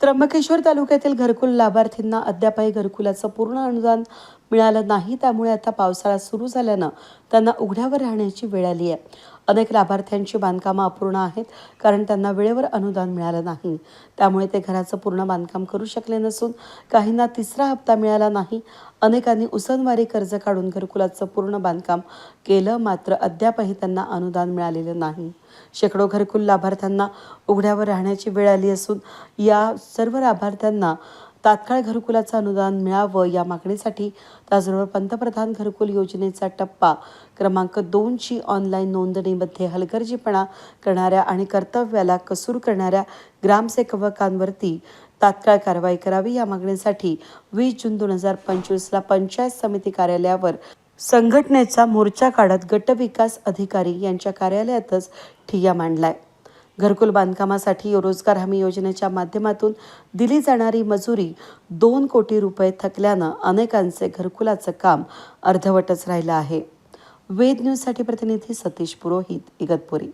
त्र्यंबकेश्वर तालुक्यातील घरकुल लाभार्थींना अद्यापही घरकुलाचं पूर्ण अनुदान मिळालं नाही त्यामुळे आता पावसाळा सुरू झाल्यानं त्यांना उघड्यावर राहण्याची वेळ आली आहे. अनेक लाभार्थ्यांची बांधकामं अपूर्ण आहेत कारण त्यांना वेळेवर अनुदान मिळालं नाही. त्यामुळे ते घराचं पूर्ण बांधकाम करू शकले नसून काहींना तिसरा हप्ता मिळाला नाही. अनेकांनी उसनवारी कर्ज काढून घरकुलाचं पूर्ण बांधकाम केलं मात्र अद्यापही त्यांना अनुदान मिळालेलं नाही. शेकडो घरकुल लाभार्थ्यांना उघड्यावर राहण्याची वेळ आली असून या सर्व लाभार्थ्यांना तात्काळ घरकुलाचं अनुदान मिळावं या मागणीसाठी त्याचबरोबर पंतप्रधान घरकुल योजनेचा टप्पा क्रमांक दोनची ऑनलाईन नोंदणीमध्ये हलगर्जीपणा करणाऱ्या आणि कर्तव्याला कसूर करणाऱ्या ग्रामसेवकांवरती तात्काळ कारवाई करावी या मागणीसाठी वीस जून दोन हजार पंचवीसला पंचायत समिती कार्यालयावर संघटनेचा मोर्चा काढत गटविकास अधिकारी यांच्या कार्यालयातच ठिय्या मांडलाय. घरकुल बांधकामासाठी रोजगार हमी योजनेच्या माध्यमातून दिली जाणारी मजुरी दोन कोटी रुपये थकल्यानं अनेकांचे घरकुलाचं काम अर्धवटच राहिलं आहे. वेद न्यूजसाठी प्रतिनिधी सतीश पुरोहित इगतपुरी.